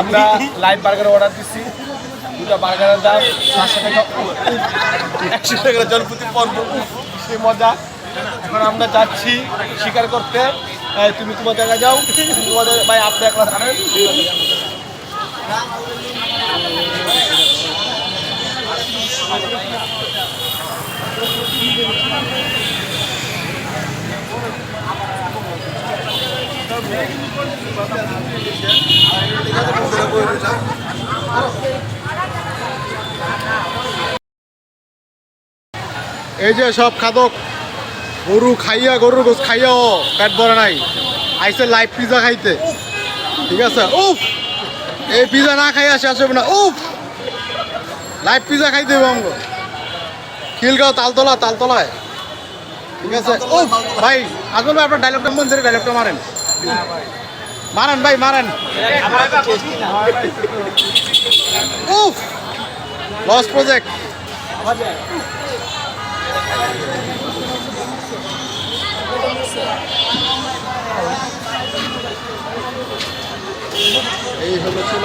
আমরা live burger order দিচ্ছি দুটো বার্গারের দাম সাতশো টাকা। একশো টাকা জনপ্রতি পর্ব। সে মজা। এখন আমরা যাচ্ছি শিকার করতে। তুমি তোমার জায়গায় যাও। তোমাদের ভাই, আপনি একলা জানেন এই যে সব খাদক, গরু খাইয়া, গরুর গোস খাইয়াও পেট ভরে নাই। আইসে লাইভ পিজা খাইতে। ঠিক আছে? উফ! এই পিজা না খাইয়া শেষ হবে না। উফ! লাইভ পিজা খাইতে হবে আমগো। খিলগাঁও তালতলা, তালতলায়। ঠিক আছে? উফ! ভাই আসল আপনার ডায়লগটা মন ধরে ডায়লগটা মারেন। মারেন ভাই মারেন। উফ লস প্রজেক্ট এই হলো ছিল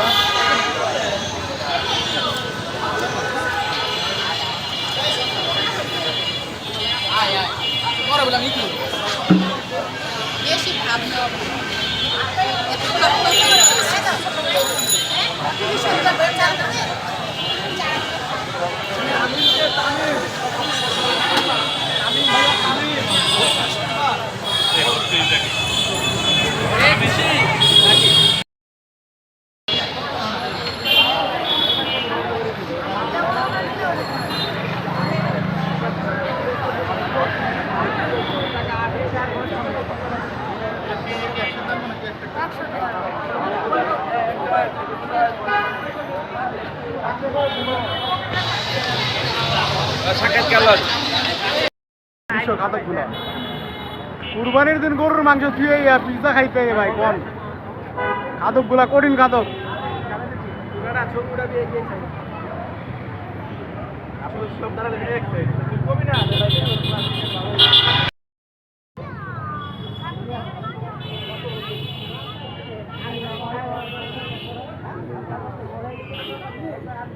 বেশি কুরবানির দিন গরুর মাংস থুয়ে পিজা খাইতে হবে ভাই কোন? খাদকগুলা কঠিন খাদক।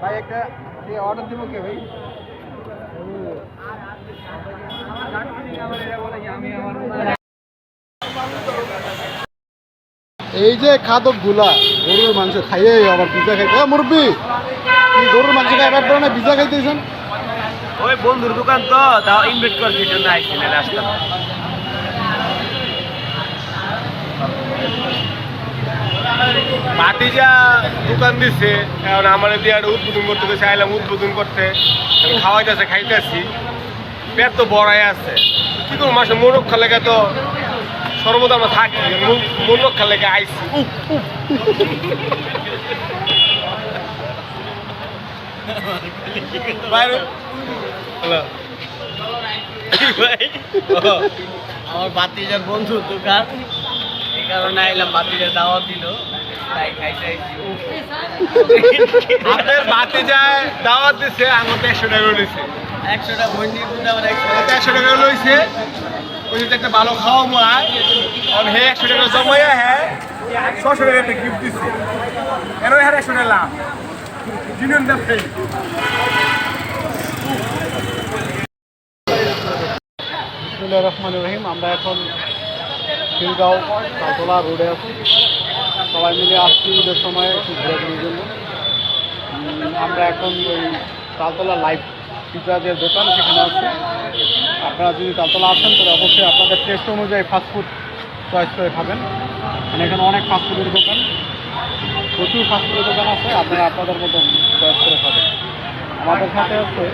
ভাই, একটা অর্ডার দিব কে ভাই? এই যে খাদকগুলা গরুর মাংস খাইয়ে আবার পিজা খাইতে। মুরব্বি গরুর মাংস খাই? এবার না পিজা খাইতেছেন। ওই বন্ধুর দোকান তো, তাও ইনভাইট করছি জন্য আইছিলেন আসলাম ভাতিজা দোকান দিছে এখন আমার দিয়ে একটা উদ্বোধন করতে গেছে আইলাম উদ্বোধন করতে। খাওয়াইতেছে খাইতেছি। পেট তো বড়াই আছে। কি করব মাসে মনক্ষা লেগে তো সর্বদা আমরা থাকি মন- মন রক্ষা লেগে আইসি। আমার বাতিজার বন্ধু দোকান। এই কারণে আইলাম বাতিজা দাওয়াত দিল। আপনার বাতি যায় দাওয়াত দিছে আমার একশো টাকা লইছে একশোটা আমার একশো টাকা। লইছে। ওই যে একটা ভালো খাওয়া মায় আর হে একশো টাকা জমাইয়া হ্যাঁ? ছশো টাকা একটা গিফট দিচ্ছে এর হ্যাঁ একশো টাকা লাভ? জিনিয়ন রহমান রহিম আমরা এখন খিলগাঁও তালতলা রোডে আছি। সবাই মিলে আসছি ঈদের সময় একটু ঘোরাঘুরির জন্য। আমরা এখন ওই তালতলা লাইভ পিজা যে দোকান সেখানে আছি। আপনারা যদি তালতলা আসেন, তাহলে অবশ্যই আপনাদের টেস্ট অনুযায়ী ফাস্টফুড চয়েস করে খাবেন। মানে এখানে অনেক ফাস্টফুডের দোকান। প্রচুর ফাস্টফুডের দোকান আছে, আপনারা আপনাদের মতো চয়েস করে খাবেন। আমাদের সাথে আছে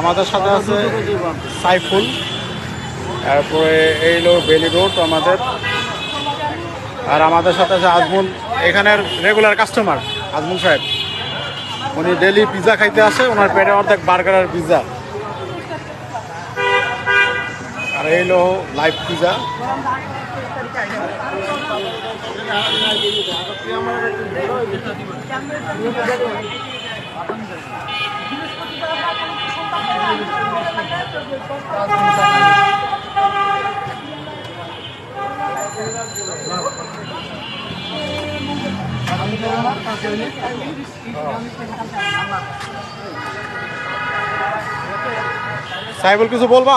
আমাদের সাথে আছে সাইফুল। তারপরে এই হলো বেলি রোড আমাদের। আর আমাদের সাথে আছে আজমুল, এখানের রেগুলার কাস্টমার আজমুল সাহেব। উনি ডেলি পিৎজা খাইতে আসে ওনার পেটে অর্ধেক বার্গার আর পিৎজা আর এই হলো লাইভ পিৎজা সাইবুল, কিছু বলবা?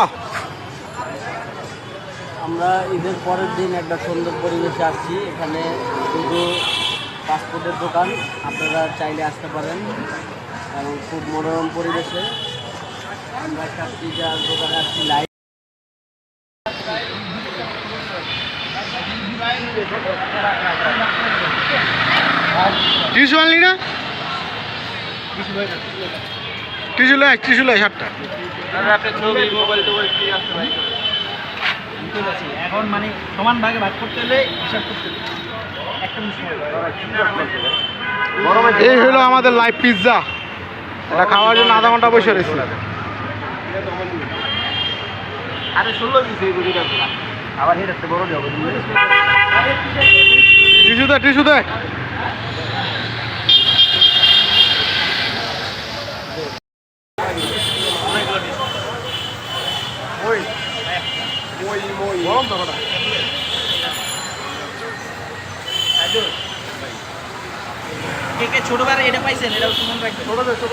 আমরা ঈদের পরের দিন একটা সুন্দর পরিবেশে আসছি। এখানে শুধু পাসপোর্টের দোকান, আপনারা চাইলে আসতে পারেন। এবং খুব মনোরম পরিবেশে। আমরা একটা পিজার দোকানে আসছি লাইভ আনলি না? লাই লাই সাতটা। এখন মানে সমান ভাগে ভাগ করতে হলে হিসাব করতে এই হলো আমাদের লাইভ পিৎজা এটা খাওয়ার জন্য আধা ঘণ্টা বসে রয়েছি। আরে ষোলো দিচ্ছে আবার হেঁটে বড় যাব টিসু দে টিসু দে। কে কে ছোটবেলা এটা পাইছেন? এটা সুমন রাখবেন ছোট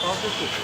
ছোট ছোট